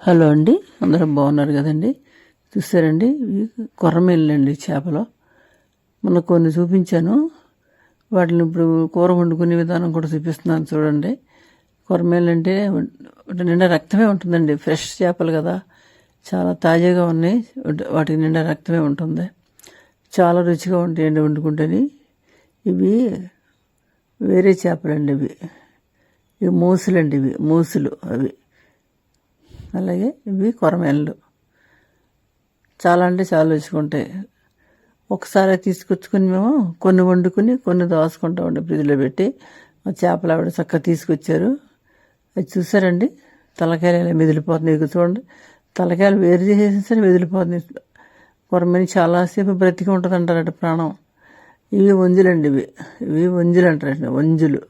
Hello అండి అందరూ బాగున్నారు కదండి? చూసారండి? ఇవి చేపలు. మొన్న కొన్ని చూపించాను. వాటిని ఇప్పుడు కూర వండుకునే విధానం కూడా చూపిస్తున్నాను చూడండి. కొరమేలు అంటే వాటి నిండా రక్తమే ఉంటుందండి. ఫ్రెష్ చేపలు కదా. చాలా తాజాగా ఉన్నాయి. వాటికి నిండా రక్తమే ఉంటుంది. చాలా రుచిగా ఉంటాయండి వండుకుంటేని. ఇవి వేరే చేపలండి ఇవి. ఇవి మూసులండి ఇవి మూసులు అవి. అలాగే ఇవి కొరమేళ్ళు చాలా అంటే చాలా వచ్చుకుంటాయి ఒకసారి తీసుకొచ్చుకుని మేము కొన్ని వండుకుని కొన్ని దాచుకుంటామండి ఫ్రిడ్జ్లో పెట్టి చేపలు ఆవిడ చక్కగా తీసుకొచ్చారు. అది చూసారండి? తలకాయలు ఇలా మెదిలిపోతుంది ఇక చూడండి. తలకాయలు వేరు చేసేసిన సరే మెదిలిపోతుంది కొరమని చాలాసేపు బ్రతికి ఉంటుంది అంటారట ప్రాణం. ఇవి వంజులండి ఇవి. ఇవి వంజులు అంటారండి వంజులు.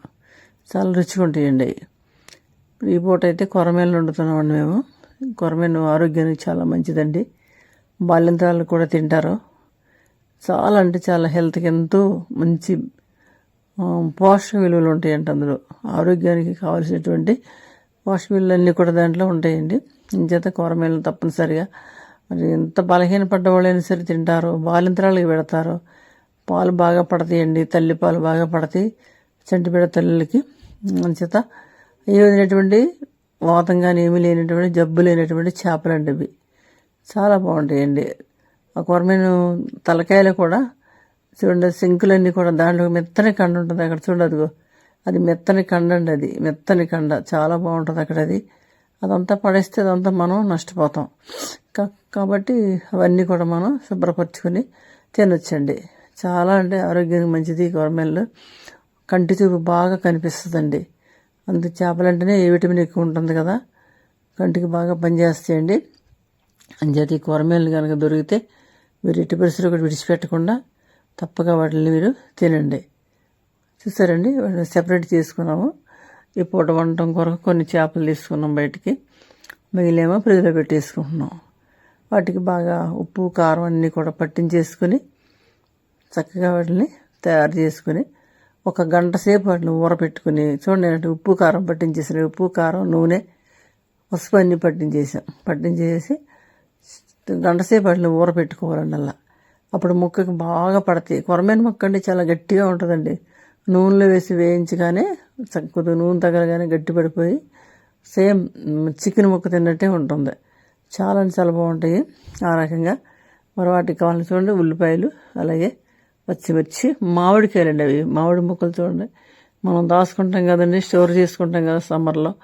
చాలా రుచిగా ఉంటాయండి అవి. ఇప్పుడు ఈ పూట అయితే కొరమేలు వండుతున్నామండి మేము. కొరమేను ఆరోగ్యానికి చాలా మంచిదండి. బాల్యంతరాలు కూడా తింటారు. చాలా అంటే చాలా హెల్త్కి ఎంతో మంచి పోషక విలువలు ఉంటాయండి అందులో. ఆరోగ్యానికి కావాల్సినటువంటి పోషక విలువలు అన్నీ కూడా దాంట్లో ఉంటాయండి. ఇంచేత కూరమేలు తప్పనిసరిగా. మరి ఎంత బలహీన పడ్డ వాళ్ళైనా సరే తింటారు. బాలింతరాలకు పెడతారు. పాలు బాగా పడతాయండి. తల్లి పాలు బాగా పడతాయి. చంటి బిడ్డ తల్లులకి. అంచేత ఈ విధమైనటువంటి వాతం కానీ ఏమీ లేనటువంటి జబ్బు లేనటువంటి చేపలండి ఇవి. చాలా బాగుంటాయండి. ఆ కొరమైన తలకాయలు కూడా చూడండి సింకులన్నీ కూడా దాంట్లో మెత్తని కండ ఉంటుంది అక్కడ చూడదుగో అది మెత్తని కండ అండి అది. మెత్తని కండ. చాలా బాగుంటుంది అక్కడ అది. అదంతా పడేస్తే అదంతా మనం నష్టపోతాం. కా- కాబట్టి అవన్నీ కూడా మనం శుభ్రపరచుకొని తినొచ్చండి. చాలా అంటే ఆరోగ్యానికి మంచిది గవర్నమెంట్లో కంటి చూపు బాగా కనిపిస్తుందండి. అందుకు చేపలంటేనే ఏ విటమిన్ ఎక్కువ ఉంటుంది కదా? కంటికి బాగా పనిచేస్తాయండి. అంచేత ఈ కూరమేలు కనుక దొరికితే మీరు ఎట్టి పరిస్థితులు కూడా విడిచిపెట్టకుండా తప్పగా వాటిని మీరు తినండి. చూసారండి? వాటిని సెపరేట్ చేసుకున్నాము. ఈ పూట వండటం కొరకు కొన్ని చేపలు తీసుకున్నాం బయటికి. మిగిలేమో ఫ్రిడ్జ్లో పెట్టేసుకుంటున్నాం. వాటికి బాగా ఉప్పు కారం అన్నీ కూడా పట్టించేసుకుని చక్కగా వాటిని తయారు చేసుకుని ఒక గంట సేపు వాటిని ఊరపెట్టుకుని చూడండి ఉప్పు కారం పట్టించేసిన ఉప్పు కారం నూనె పసుపు అన్నీ పట్టించేసాం. పట్టించేసి గంట సేపు వాటిని ఊరపెట్టుకోవాలండి అలా. అప్పుడు ముక్కకి బాగా పడతాయి. కొరమైన ముక్క అంటే చాలా గట్టిగా ఉంటుందండి. నూనెలో వేసి వేయించగానే కొద్దిగా నూనె తగలగానే గట్టి పడిపోయి సేమ్ చికెన్ ముక్క తిన్నట్టే ఉంటుంది. చాలా అంటే చాలా బాగుంటాయి. ఆ రకంగా. మరి వాటికి కావాలని చూడండి ఉల్లిపాయలు అలాగే పచ్చిమిర్చి మామిడికాయలు అండి అవి. మామిడి ముక్కలు చూడండి. మనం దాచుకుంటాం కదండి స్టోర్ చేసుకుంటాం కదా సమ్మర్లో.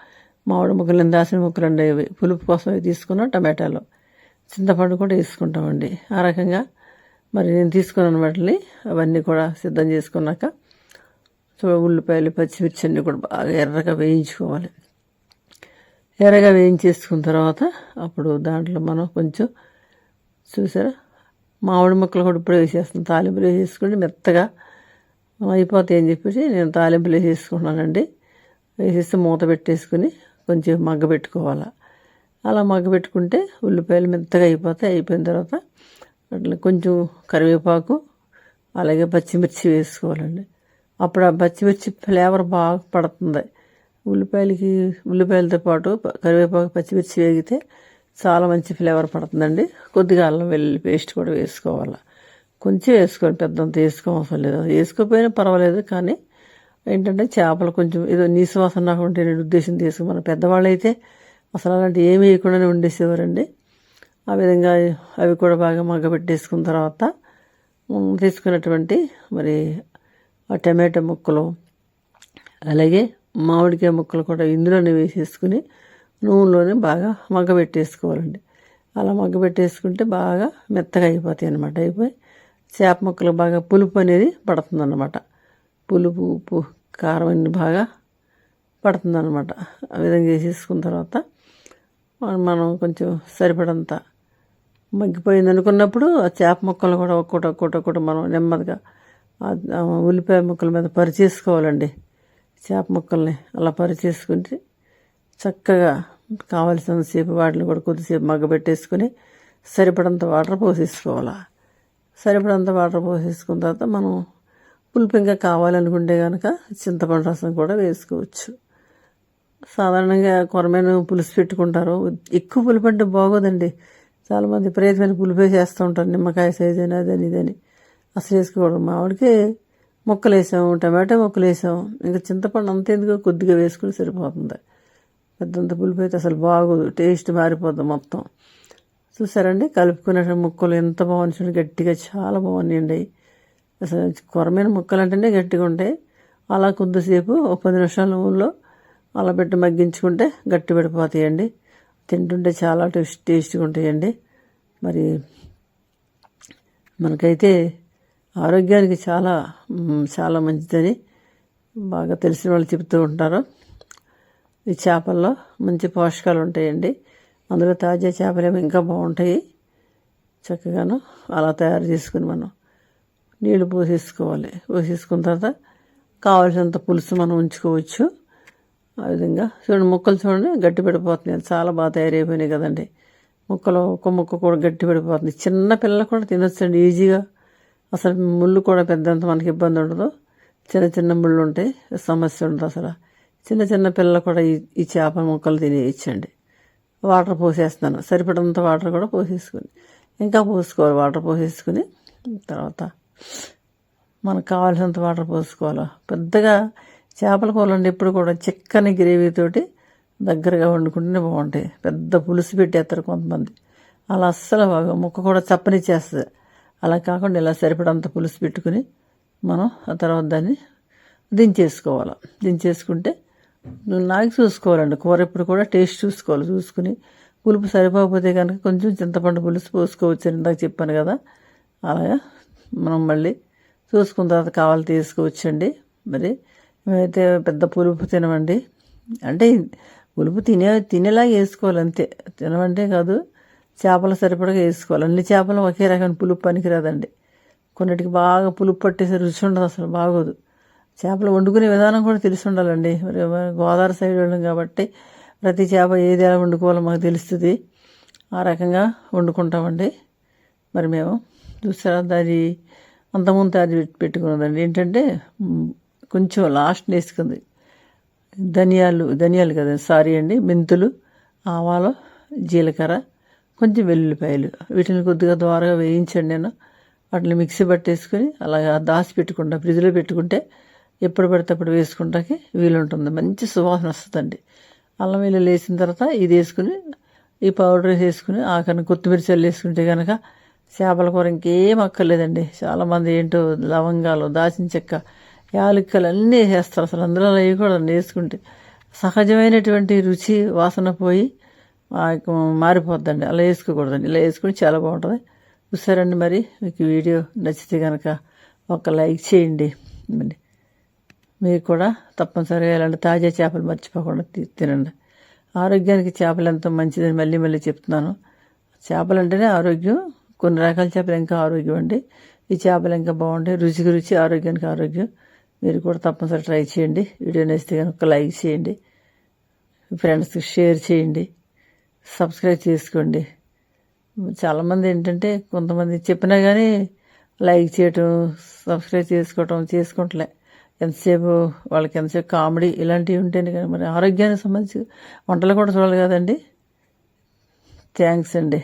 మామిడి ముక్కలు నేను దాచిన ముక్కలు అండి అవి. పులుపు కోసం అవి తీసుకున్న టమాటాలు. చింతపండు కూడా వేసుకుంటామండి ఆ రకంగా మరి నేను తీసుకున్నాను వాటిని. అవన్నీ కూడా సిద్ధం చేసుకున్నాక ఉల్లిపాయలు పచ్చిమిర్చి అన్నీ కూడా బాగా ఎర్రగా వేయించుకోవాలి. ఎర్రగా వేయించేసుకున్న తర్వాత అప్పుడు దాంట్లో మనం కొంచెం చూసారా? మామిడి ముక్కలు కూడా ఇప్పుడు వేసేస్తాను తాలింపులు వేసేసుకుంటే మెత్తగా అయిపోతాయి అని చెప్పేసి నేను తాలింపులు వేసేసుకున్నానండి వేసేసి మూత పెట్టేసుకుని కొంచెం మగ్గ పెట్టుకోవాలి. అలా మగ్గ పెట్టుకుంటే ఉల్లిపాయలు మెత్తగా అయిపోతాయి. అయిపోయిన తర్వాత అట్లా కొంచెం కరివేపాకు అలాగే పచ్చిమిర్చి వేసుకోవాలండి. అప్పుడు ఆ పచ్చిమిర్చి ఫ్లేవర్ బాగా పడుతుంది. ఉల్లిపాయలకి ఉల్లిపాయలతో పాటు కరివేపాకు పచ్చిమిర్చి వేగితే చాలా మంచి ఫ్లేవర్ పడుతుందండి. కొద్దిగా అల్లం వెల్లుల్లి పేస్ట్ కూడా వేసుకోవాలి. కొంచెం వేసుకోండి పెద్దంత వేసుకోవసరం లేదు. వేసుకోకపోయినా పర్వాలేదు కానీ ఏంటంటే చేపలు కొంచెం ఏదో నీసు వాసన రాకుండా ఉద్దేశం తీసుకు మన పెద్దవాళ్ళు అయితే అసలు అలాంటి ఏమి వేయకుండానే వండేసేవారండి. ఆ విధంగా అవి కూడా బాగా మగ్గ పెట్టేసుకున్న తర్వాత తీసుకున్నటువంటి మరి ఆ టమాటా ముక్కలు అలాగే మామిడికాయ ముక్కలు కూడా ఇందులోనే వేసేసుకుని నూనెలోనే బాగా మగ్గబెట్టేసుకోవాలండి. అలా మగ్గబెట్టేసుకుంటే బాగా మెత్తగా అయిపోతాయి అనమాట అయిపోయి చేప ముక్కలు బాగా పులుపు అనేది పడుతుందన్నమాట. పులుపు ఉప్పు కారం అన్ని బాగా పడుతుందన్నమాట. ఆ విధంగా వేసేసుకున్న తర్వాత మనం- కొంచెం సరిపడంత మగ్గిపోయింది అనుకున్నప్పుడు ఆ చేప ముక్కలు కూడా ఒక్కొక్కటి ఒక్కొక్కటి ఒక్కటి మనం నెమ్మదిగా ఉల్లిపాయ ముక్కల మీద పరిచేసుకోవాలండి. చేప ముక్కల్ని అలా పరిచేసుకుంటే చక్కగా కావలసినంతసేపు వాటిని కూడా కొద్దిసేపు మగ్గబెట్టేసుకుని సరిపడంత వాటర్ పోసేసుకోవాలి. సరిపడంత వాటర్ పోసేసుకున్న తర్వాత మనం పులుపు ఇంకా కావాలనుకుంటే కనుక చింతపండు రసం కూడా వేసుకోవచ్చు. సాధారణంగా కొరమైన పులుసు పెట్టుకుంటారు. ఎక్కువ పులుపు అంటే బాగోదండి. చాలామంది ప్రయత్నమైన పులిపే చేస్తూ ఉంటారు. నిమ్మకాయ సైజ్ అని అదని ఇదని. అసలు వేసుకోవడం మామిడికి ముక్కలు వేసాము టమాటా ముక్కలు వేసాము ఇంకా చింతపండు అంత ఎందుకు కొద్దిగా వేసుకుని సరిపోతుంది. పెద్దంత పులుపు అయితే అసలు బాగోదు. టేస్ట్ మారిపోద్ది మొత్తం. చూసారండి? కలుపుకునే ముక్కలు ఎంత బాగుంది చూడండి. గట్టిగా చాలా బాగున్నాయండి. అసలు కొరమైన ముక్కలు అంటేనే గట్టిగా ఉంటాయి. అలా కొద్దిసేపు ఒక పది నిమిషాల నూనెలో అలా పెట్టి మగ్గించుకుంటే గట్టి పడిపోతాయండి. తింటుంటే చాలా టేస్ట్ టేస్ట్గా ఉంటాయండి. మరి మనకైతే ఆరోగ్యానికి చాలా చాలా మంచిదని బాగా తెలిసిన వాళ్ళు చెప్తూ ఉంటారు. ఈ చేపల్లో మంచి పోషకాలు ఉంటాయండి. అందులో తాజా చేపలేమో ఇంకా బాగుంటాయి. చక్కగాను అలా తయారు చేసుకుని మనం నీళ్ళు పోసేసుకోవాలి. పోసేసుకున్న తర్వాత కావాల్సినంత పులుసు మనం ఉంచుకోవచ్చు. ఆ విధంగా చూడండి ముక్కలు చూడండి గట్టి పడిపోతున్నాయి. చాలా బాగా తయారైపోయినాయి కదండి. ముక్కలు ఒక్క ముక్క కూడా గట్టి పడిపోతుంది చిన్న పిల్లలు కూడా తినొచ్చండి ఈజీగా. అసలు ముళ్ళు కూడా పెద్దంత మనకి ఇబ్బంది ఉండదు. చిన్న చిన్న ముళ్ళు ఉంటాయి సమస్య ఉండదు అసలు. చిన్న చిన్న పిల్లలు కూడా ఈ ఈ చేప ముక్కలు తినేయచ్చండి వాటర్ పోసేస్తున్నాను. సరిపడంత వాటర్ కూడా పోసేసుకుని. ఇంకా పోసుకోవాలి. వాటర్ పోసేసుకుని తర్వాత మనకు కావాల్సినంత వాటర్ పోసుకోవాలి? పెద్దగా చేపల కూరలు ఎప్పుడు కూడా చిక్కని గ్రేవీతోటి దగ్గరగా వండుకుంటేనే బాగుంటాయి. పెద్ద పులుసు పెట్టేస్తారు కొంతమంది. అలా అస్సలు బాగా ముక్క కూడా చప్పనిచ్చేస్తుంది అలా కాకుండా ఇలా సరిపడంత పులుసు పెట్టుకుని మనం ఆ తర్వాత దాన్ని దించేసుకోవాలి? దించేసుకుంటే నువ్వు నాకు చూసుకోవాలండి. కూర ఎప్పుడు కూడా టేస్ట్ చూసుకోవాలి. చూసుకుని పులుపు సరిపోకపోతే కనుక కొంచెం చింతపండు పులుసు పోసుకోవచ్చు ఇందాక చెప్పాను కదా. అలాగా మనం మళ్ళీ చూసుకున్న తర్వాత కావాలి తీసుకువచ్చండి మరి మేమైతే పెద్ద పులుపు తినమండి. అంటే పులుపు తినే తినేలాగా వేసుకోవాలి అంతే. తినమంటే కాదు చేపలు సరిపడగా వేసుకోవాలి. అన్ని చేపలు ఒకే రకమైన పులుపు పనికిరాదండి. కొన్నిటికి బాగా పులుపు పట్టేసి రుచి ఉండదు అసలు బాగోదు. చేపలు వండుకునే విధానం కూడా తెలిసి ఉండాలండి. మరి గోదావరి సైడ్ వెళ్ళం కాబట్టి ప్రతి చేప ఏది ఎలా వండుకోవాలో మాకు తెలుస్తుంది. ఆ రకంగా వండుకుంటామండి. మరి మేము చూసారా దాని అంతకుముందు అది పెట్టుకున్నదండి. ఏంటంటే కొంచెం లాస్ట్ వేసుకుంది. ధనియాలు ధనియాలు కదండి సారీ అండి మెంతులు ఆవాలు జీలకర్ర కొంచెం వెల్లుల్లిపాయలు. వీటిని కొద్దిగా ద్వారగా వేయించండి నేను. వాటిని మిక్సీ పట్టేసుకొని అలాగా దాచి పెట్టుకుంటా ఫ్రిడ్జ్లో పెట్టుకుంటే ఎప్పుడు పడితే అప్పుడు వేసుకుంటాకి వీలుంటుంది. మంచి సువాసన వస్తుందండి. అల్లం వెల్లుల్లి వేసిన తర్వాత ఇది వేసుకుని ఈ పౌడర్ వేసుకుని ఆఖరిని కొత్తిమీర చల్లు వేసుకుంటే కనుక చేపల కూర ఇంకేం అక్కర్లేదండి. చాలామంది ఏంటో లవంగాలు దాచిన చెక్క యాలక్కలు అన్నీ వేస్తారు అసలు. అందులో అవి కూడా వేసుకుంటే సహజమైనటువంటి రుచి వాసన పోయి ఆ యొక్క మారిపోద్దండి. అలా వేసుకోకూడదండి. ఇలా వేసుకుని చాలా బాగుంటుంది. చూసారండి మరి? మీకు వీడియో నచ్చితే కనుక ఒక లైక్ చేయండి. మీరు కూడా తప్పనిసరిగా ఇలాంటి తాజా చేపలు మర్చిపోకుండా తి- తినండి. ఆరోగ్యానికి చేపలు ఎంతో మంచిదని మళ్ళీ మళ్ళీ చెప్తున్నాను. చేపలు అంటేనే ఆరోగ్యం. కొన్ని రకాల చేపలు ఇంకా ఆరోగ్యం అండి. ఈ చేపలు ఇంకా బాగుంటాయి. రుచికి రుచి ఆరోగ్యానికి ఆరోగ్యం. మీరు కూడా తప్పనిసరి ట్రై చేయండి. వీడియో నచ్చితే కనుక ఒక లైక్ చేయండి. ఫ్రెండ్స్కి షేర్ చేయండి. సబ్స్క్రైబ్ చేసుకోండి. చాలామంది ఏంటంటే కొంతమంది చెప్పినా కానీ లైక్ చేయటం సబ్స్క్రైబ్ చేసుకోవటం చేసుకుంటలే. ఎంతసేపు వాళ్ళకి ఎంతసేపు కామెడీ ఇలాంటివి ఉంటేనే కానీ మరి ఆరోగ్యానికి సంబంధించి వంటలు కూడా చూడాలి కదండి. థ్యాంక్స్ అండి.